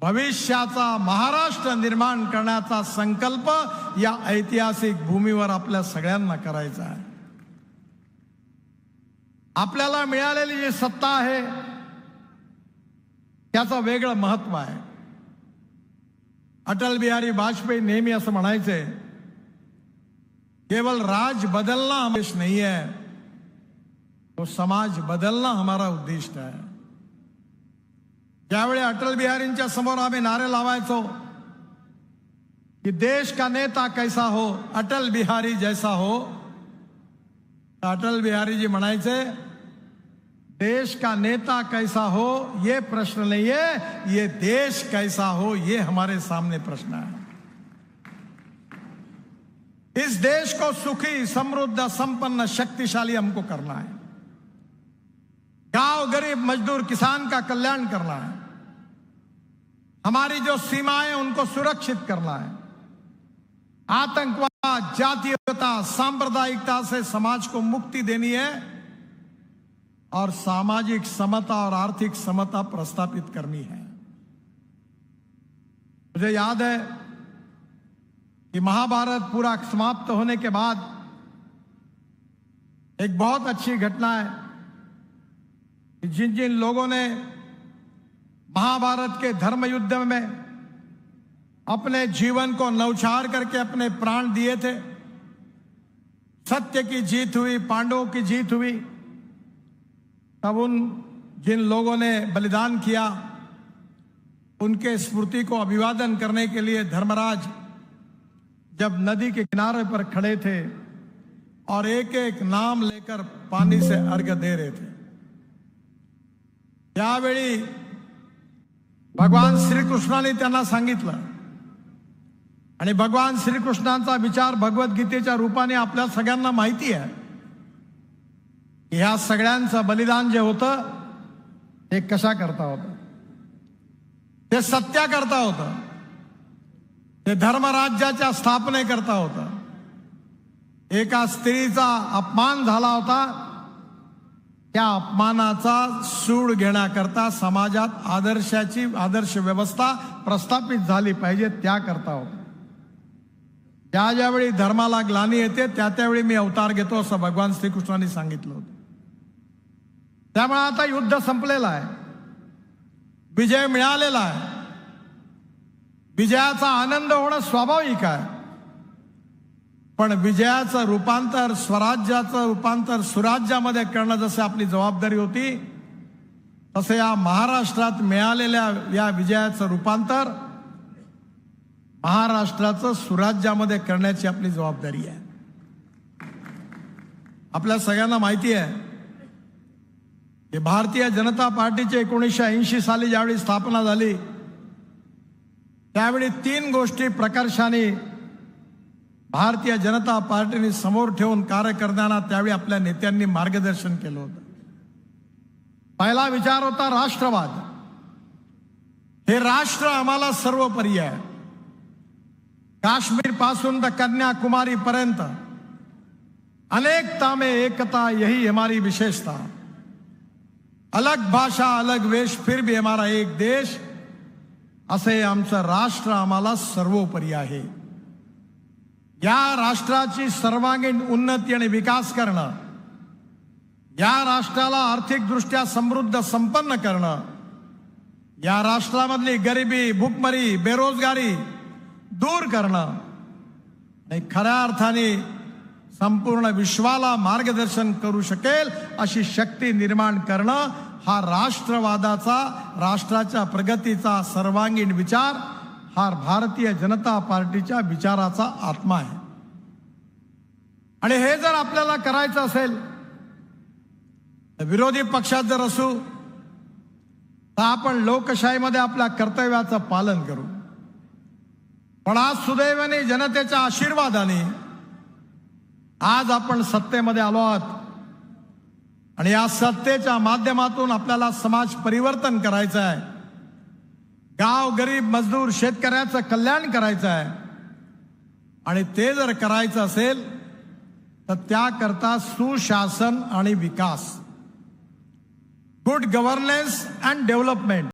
भविष्याचा महाराष्ट्र निर्माण करण्याचा संकल्प या ऐतिहासिक भूमीवर आपल्या सगळ्यांना करायचा आहे. आपल्याला मिळालेली जी सत्ता आहे त्याचं वेगळं महत्त्व आहे. अटल बिहारी वाजपेयी नेहमी असं म्हणायचे केवल राज बदलना उद्देश नहीं है तो समाज बदलना हमारा उद्दिष्ट है ज्यावेळी अटल बिहारींच्या समोर आम्ही नारे लावायचो कि देश का नेता कैसा हो, अटल बिहारी जैसा हो. अटल बिहारी जी म्हणायचे, देश का नेता कैसा हो, ये प्रश्न नहीं है, ये देश कैसा हो, ये हमारे सामने प्रश्न है. इस देश को सुखी, समृद्ध, संपन्न, शक्तिशाली हमको करना है। गाँव गरीब मजदूर किसान का कल्याण करना है। हमारी जो सीमाएँ उनको सुरक्षित करना है। आतंकवाद, जातीयता, सांप्रदायिकता से समाज को मुक्ति देनी है और सामाजिक समता और आर्थिक समता प्रस्थापित करनी है। मुझे याद है कि महाभारत पूरा समाप्त होने के बाद एक बहुत अच्छी घटना है कि जिन जिन लोगों ने महाभारत के धर्म युद्ध में अपने जीवन को नौछार करके अपने प्राण दिए थे। सत्य की जीत हुई, पांडवों की जीत हुई। तब उन, जिन लोगों ने बलिदान किया, उनके स्मृति को अभिवादन करने के लिए धर्मराज जब नदी के किनारे पर खड़े थे और एक एक नाम लेकर पानी से अर्घ दे रहे थे। यावेळी भगवान श्रीकृष्णाने त्यांना सांगितलं. आणि भगवान श्रीकृष्णांचा विचार भगवद्गीतेच्या रूपाने आपल्या सगळ्यांना माहिती आहे. की ह्या सगळ्यांचं बलिदान जे होतं ते कशा करता होतं? ते सत्या करता होतं. ते धर्मराज्याच्या स्थापने करता होतं. एका स्त्रीचा अपमान झाला होता त्या अपमानाचा सूड घेण्याकरता समाजात आदर्शाची आदर्श व्यवस्था प्रस्थापित झाली पाहिजे त्याकरता होतं ज्या ज्यावेळी धर्माला ग्लानी येते त्या त्यावेळी मी अवतार घेतो असं भगवान श्रीकृष्णाने सांगितलं होतं. त्यामुळे आता युद्ध संपलेलं आहे. विजय मिळालेला आहे. विजयाचा आनंद होणं स्वाभाविक आहे. पण विजयाचं रूपांतर स्वराज्याचं रूपांतर सुराज्यामध्ये करणं जसं आपली जबाबदारी होती तसं या महाराष्ट्रात मिळालेल्या या विजयाचं रूपांतर महाराष्ट्राचं सुराज्यामध्ये करण्याची आपली जबाबदारी आहे. आपल्या सगळ्यांना माहिती आहे की भारतीय जनता पार्टीची एकोणीसशे ऐंशी साली ज्यावेळी स्थापना झाली त्यावेळी तीन गोष्टी प्रकर्षाने भारतीय जनता पार्टीने समोर ठेवून कार्य करताना त्यावेळी आपल्या नेत्यांनी मार्गदर्शन केलं होतं. पहिला विचार होता राष्ट्रवाद. हे राष्ट्र आम्हाला सर्व आहे काश्मीरपासून तर कन्याकुमारी पर्यंत. अनेकता में एकता यही हमारी विशेषता. अलग भाषा अलग वेश फिर भी हमारा एक देश. असे आमचं राष्ट्र आम्हाला सर्वोपरी आहे. या राष्ट्राची सर्वांगीण उन्नती आणि विकास करणं या राष्ट्राला आर्थिकदृष्ट्या समृद्ध संपन्न करणं या राष्ट्रामधली गरिबी भूकमरी बेरोजगारी दूर करणं आणि खऱ्या अर्थाने संपूर्ण विश्वाला मार्गदर्शन करू शकेल अशी शक्ती निर्माण करणं हा राष्ट्रवादाचा राष्ट्राच्या प्रगतीचा सर्वांगीण विचार. हा भारतीय जनता पार्टीच्या विचाराचा आत्मा आहे. आणि हे जर आपल्याला करायचं असेल तर विरोधी पक्षात जर असू तर आपण लोकशाहीमध्ये आपल्या कर्तव्याचं पालन करू. पण आज सुदैवाने जनतेच्या आशीर्वादाने आज आपण सत्तेमध्ये आलो आहात. आणि या सत्तेच्या माध्यमातून आपल्याला समाज परिवर्तन करायचं आहे. गाव गरीब मजदूर शेतकऱ्याचं कल्याण करायचं आहे. आणि ते जर करायचं असेल तर त्याकरता सुशासन आणि विकास. Good governance and development